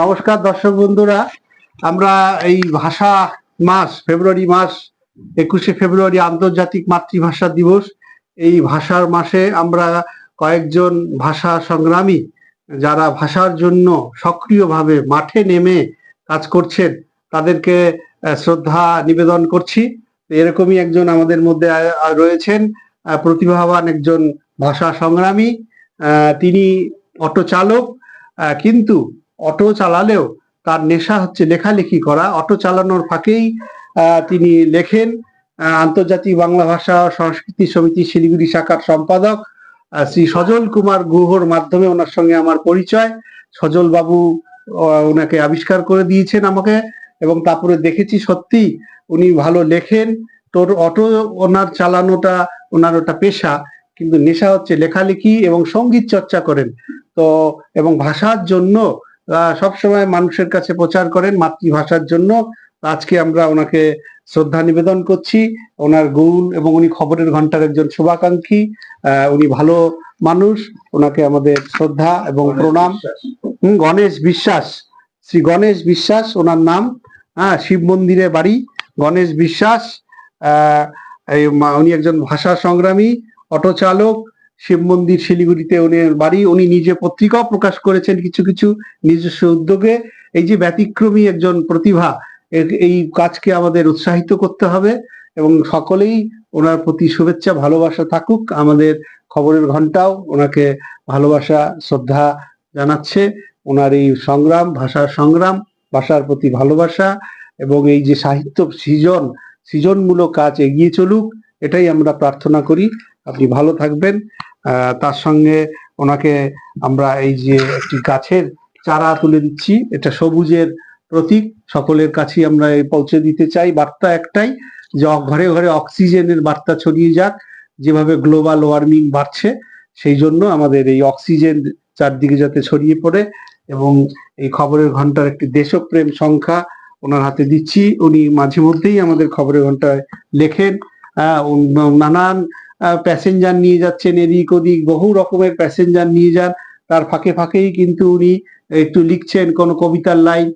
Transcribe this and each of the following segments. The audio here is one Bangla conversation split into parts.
নমস্কার দর্শক বন্ধুরা। আমরা এই ভাষা মাস, ফেব্রুয়ারি মাস, একুশে ফেব্রুয়ারি আন্তর্জাতিক মাতৃভাষা দিবস। এই ভাষার মাসে আমরা কয়েকজন ভাষা সংগ্রামী যারা ভাষার জন্য সক্রিয়ভাবে মাঠে নেমে কাজ করছেন, তাদেরকে শ্রদ্ধা নিবেদন করছি। এরকমই একজন আমাদের মধ্যে রয়েছেন প্রতিভাবান একজন ভাষা সংগ্রামী। তিনি অটো চালক কিন্তু অটো চালালেও তার নেশা হচ্ছে লেখালেখি করা। অটো চালানোর ফাঁকেই তিনি লেখেন আন্তর্জাতিক বাংলা ভাষা সংস্কৃতি সমিতি শিলিগুড়ি শাখার সম্পাদক শ্রী সজল কুমার গুহর মাধ্যমে ওনার সঙ্গে আমার পরিচয়। সজল বাবু ওনাকে আবিষ্কার করে দিয়েছেন আমাকে এবং তারপরে দেখেছি সত্যি উনি ভালো লেখেন। তোর অটো ওনার চালানোটা, ওনার ওটা পেশা, কিন্তু নেশা হচ্ছে লেখালেখি এবং সংগীত চর্চা করেন। তো, এবং ভাষার জন্য সবসময় মানুষের কাছে প্রচার করেন মাতৃভাষার জন্য। আজকে আমরা ওনাকে শ্রদ্ধা নিবেদন করছি। ওনার গুণ এবং উনি খবরের ঘণ্টার একজন শুভাকাঙ্ক্ষী। উনি ভালো মানুষ। ওনাকে আমাদের শ্রদ্ধা এবং প্রণাম। হুম, গণেশ বিশ্বাস। শ্রী গণেশ বিশ্বাস ওনার নাম। হ্যাঁ শিব মন্দিরে বাড়ি। গণেশ বিশ্বাস উনি একজন ভাষা সংগ্রামী অটো চালক শিব মন্দির শিলিগুড়িতে উনি বাড়ি, উনি নিজে পত্রিকাও প্রকাশ করেছেন কিছু কিছু নিজস্ব উদ্যোগে। এই যে ব্যতিক্রমী একজন প্রতিভা এই কাজকে আমাদের উৎসাহিত করতে হবে এবং সকলেই ওনার প্রতি শুভেচ্ছা, ভালোবাসা থাকুক। আমাদের খবরের ঘন্টাও ওনাকে ভালোবাসা, শ্রদ্ধা জানাচ্ছে। ওনার এই সংগ্রাম, ভাষার সংগ্রাম, ভাষার প্রতি ভালোবাসা এবং এই যে সাহিত্য সৃজন, সৃজনমূলক কাজ এগিয়ে চলুক, এটাই আমরা প্রার্থনা করি। আপনি ভালো থাকবেন। তার সঙ্গে ওনাকে আমরা এই যে একটি গাছের চারা তুলে দিচ্ছি, এটা সবুজের প্রতীক। সকলের কাছেই আমরা পৌঁছে দিতে চাই। বার্তা একটাই যে ঘরে ঘরে অক্সিজেনের বার্তা ছড়িয়ে যাক। যেভাবে গ্লোবাল ওয়ার্মিং বাড়ছে, সেই জন্য আমাদের এই অক্সিজেন চারদিকে যাতে ছড়িয়ে পড়ে এবং এই খবরের ঘণ্টার একটি দেশপ্রেম সংখ্যা ওনার হাতে দিচ্ছি। উনি মাঝে মধ্যেই আমাদের খবরের ঘন্টায় লেখেন। নানান প্যাসেঞ্জার নিয়ে যাচ্ছেন এদিক ওদিক, বহু রকমের প্যাসেঞ্জার নিয়ে যান। তার ফাঁকে ফাঁকেই কিন্তু উনি একটু লিখছেন কোনো কবিতার লাইন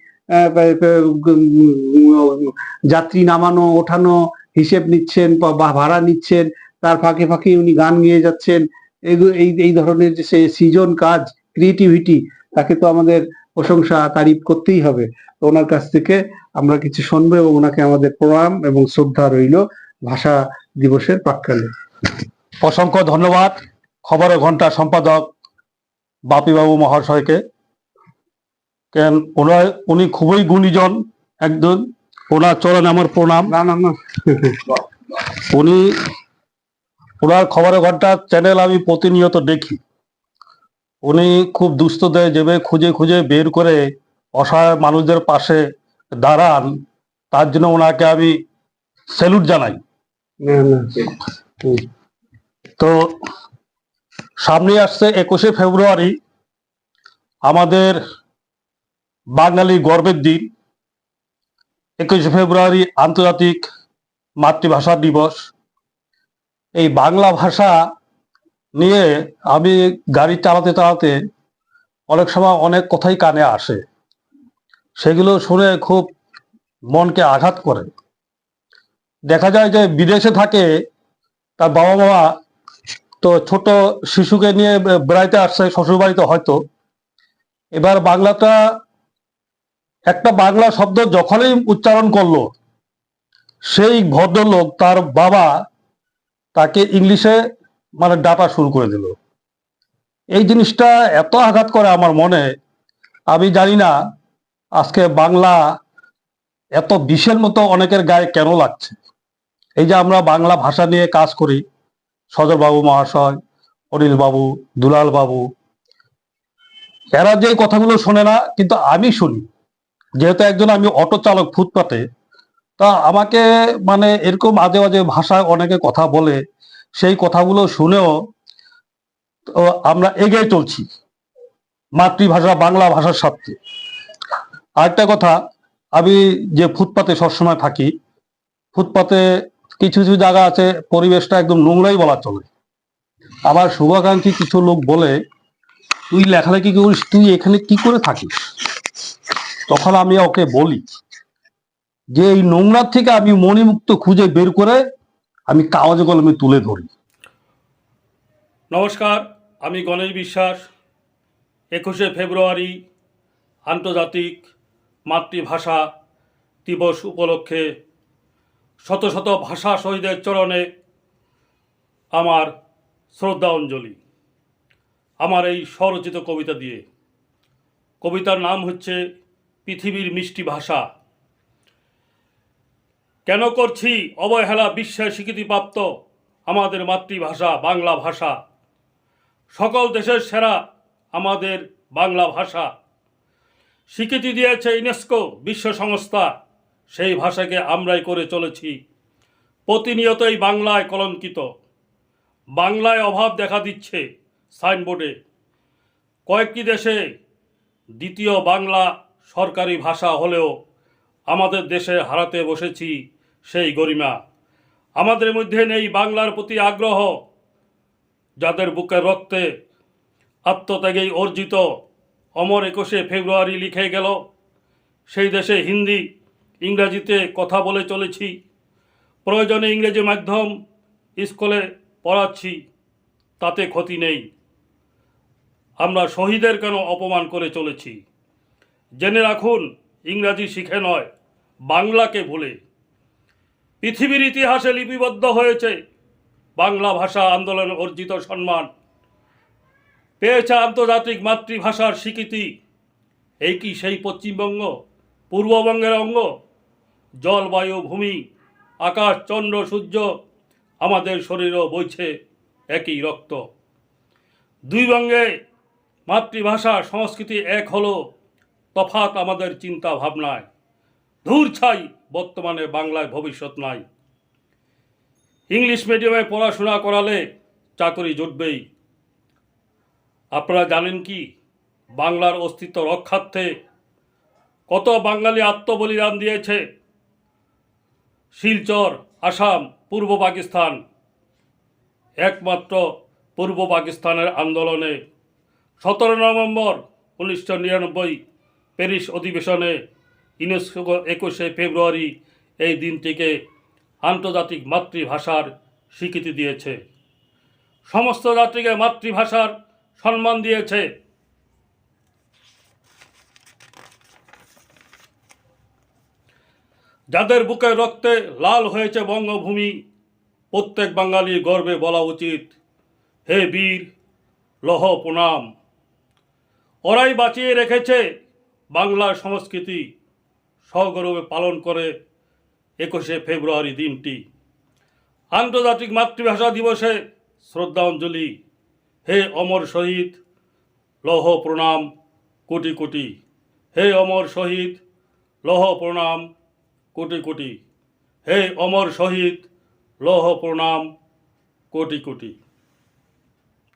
যাত্রী নামানো, ওঠানো হিসেব নিচ্ছেন, বা- ভাড়া নিচ্ছেন। তার ফাঁকে ফাঁকে উনি গান গেয়ে যাচ্ছেন। এই এই ধরনের যে সে সৃজন কাজ ক্রিয়েটিভিটি তাকে তো আমাদের প্রশংসা তারিফ করতেই হবে। তো ওনার কাছ থেকে আমরা কিছু শুনব এবং ওনাকে আমাদের প্রণাম এবং শ্রদ্ধা রইল ভাষা দিবসের প্রাক্কালে। অসংখ্য ধন্যবাদ। খবরের ঘণ্টা সম্পাদক বাপিবাবু মহাশয়কে। কেন ওনার উনি খুবই গুণীজন একজন। ওনার চরণে আমার প্রণাম। না না না। উনি ওনার খবরের ঘণ্টা চ্যানেল আমি প্রতিনিয়ত দেখি। উনি খুব দুস্থদের যেভাবে খুঁজে খুঁজে বের করে অসহায় মানুষদের পাশে দাঁড়ান তার জন্য ওনাকে আমি স্যালুট জানাই। তো সামনে আসছে একুশে ফেব্রুয়ারি আমাদের বাঙালি গর্বের দিন। একুশে ফেব্রুয়ারি আন্তর্জাতিক মাতৃভাষা দিবস। এই বাংলা ভাষা নিয়ে আমি গাড়ি চালাতে চালাতে অনেক সময় অনেক কথাই কানে আসে। সেগুলো শুনে খুব মনকে আঘাত করে। দেখা যায় যে বিদেশে থাকে তার বাবা মা তো ছোট শিশুকে নিয়ে বেড়াইতে আসছে শ্বশুর বাড়িতে হয়তো। এবার বাংলাটা, একটা বাংলা শব্দ যখনই উচ্চারণ করল, সেই ভদ্রলোক তার বাবা তাকে ইংলিশে মানে ডাটা শুরু করে দিল। এই জিনিসটা এত আঘাত করে আমার মনে, আমি জানি না আজকে বাংলা এত বিষের মতো অনেকের গায়ে কেন লাগছে। এই যে আমরা বাংলা ভাষা নিয়ে কাজ করি সজল বাবু মহাশয় অনিল বাবু দুলাল বাবু এরা যে কথাগুলো শোনে না, কিন্তু আমি শুনি। যেহেতু একজন আমি অটো চালক ফুটপাতে, তা আমাকে মানে এরকম আজে বাজে ভাষায় অনেকে কথা বলে, সেই কথাগুলো শুনেও আমরা এগিয়ে চলছি, মাতৃভাষা, বাংলা ভাষার সাথে আরেকটা কথা, আমি যে ফুটপাতে সবসময় থাকি, ফুটপাতে কিছু কিছু জায়গা আছে, পরিবেশটা একদম নোংরাই বলা চলে। আবার শুভাকাঙ্ক্ষী কিছু লোক বলে, তুই লেখালেখি করিস, তুই এখানে কি করে থাকিস? তখন আমি ওকে বলি যে, এই নোংরার থেকে আমি মণিমুক্ত খুঁজে বের করে আমি কাগজ কলমে তুলে ধরি। নমস্কার, আমি গণেশ বিশ্বাস। একুশে ফেব্রুয়ারি, আন্তর্জাতিক মাতৃভাষা দিবস উপলক্ষে শত শত ভাষা শহীদের চরণে আমার শ্রদ্ধা অঞ্জলি আমার এই স্বরচিত কবিতা দিয়ে। কবিতার নাম হচ্ছে পৃথিবীর মিষ্টি ভাষা। কেন করছি অবহেলা বিশ্বের স্বীকৃতিপ্রাপ্ত আমাদের মাতৃভাষা, বাংলা ভাষা? সকল দেশের সেরা আমাদের বাংলা ভাষা। স্বীকৃতি দিয়েছে ইউনেস্কো বিশ্ব সংস্থা। সেই ভাষাকে আমরাই করে চলেছি। প্রতিনিয়তই বাংলায় কলঙ্কিত। বাংলায় অভাব দেখা দিচ্ছে সাইনবোর্ডে। কয়েকটি দেশে দ্বিতীয় বাংলা সরকারি ভাষা হলেও আমাদের দেশে হারাতে বসেছি সেই গরিমা। আমাদের মধ্যে নেই বাংলার প্রতি আগ্রহ। যাদের বুকের রক্তে আত্মত্যাগেই অর্জিত। অমর একুশে ফেব্রুয়ারি লিখে গেল, সেই দেশে হিন্দি ইংরাজিতে কথা বলে চলেছি। প্রয়োজনে ইংরেজি মাধ্যম স্কুলে পড়াচ্ছি, তাতে ক্ষতি নেই। আমরা শহীদের কেন অপমান করে চলেছি? জেনে রাখুন, ইংরাজি শিখে নয়, বাংলাকে ভুলে। পৃথিবীর ইতিহাসে লিপিবদ্ধ হয়েছে বাংলা ভাষা আন্দোলন অর্জিত সম্মান। পেয়েছে আন্তর্জাতিক মাতৃভাষার স্বীকৃতি। এই কি সেই পশ্চিমবঙ্গ, পূর্ববঙ্গের অঙ্গ? জলবায়ু ভূমি, আকাশ, চন্দ্র, সূর্য, আমাদের শরীরও বইছে একই রক্ত। দুই বঙ্গে মাতৃভাষা, সংস্কৃতি এক হলো তফাত আমাদের চিন্তা ভাবনায় ধূর ছাই বর্তমানে বাংলায় ভবিষ্যৎ নাই। ইংলিশ মিডিয়ামে পড়াশোনা করালে চাকরি জুটবেই। আপনারা জানেন কি, বাংলার অস্তিত্ব রক্ষার্থে কত বাঙালি আত্মবলিদান দিয়েছে শিলচর, আসাম, পূর্ব পাকিস্তান। একমাত্র পূর্ব পাকিস্তানের আন্দোলনে সতেরো নভেম্বর উনিশশো নিরানব্বই প্যারিস অধিবেশনে ইউনেস্কো একুশে ফেব্রুয়ারি এই দিনটিকে আন্তর্জাতিক মাতৃভাষার স্বীকৃতি দিয়েছে। সমস্ত জাতিকে মাতৃভাষার সম্মান দিয়েছে। যাদের বুকে রক্তে লাল হয়েছে বঙ্গভূমি, প্রত্যেক বাঙালির গর্বে বলা উচিত, হে বীর, লহ প্রণাম। ওরাই বাঁচিয়ে রেখেছে বাংলার সংস্কৃতি সগৌরবে পালন করে একুশে ফেব্রুয়ারি দিনটি। আন্তর্জাতিক মাতৃভাষা দিবসে শ্রদ্ধাঞ্জলি, হে অমর শহীদ, লহ প্রণাম, কোটি কোটি। হে অমর শহীদ, লহ প্রণাম। কোটি কোটি। হে অমর শহীদ লহ প্রণাম কোটি কোটি।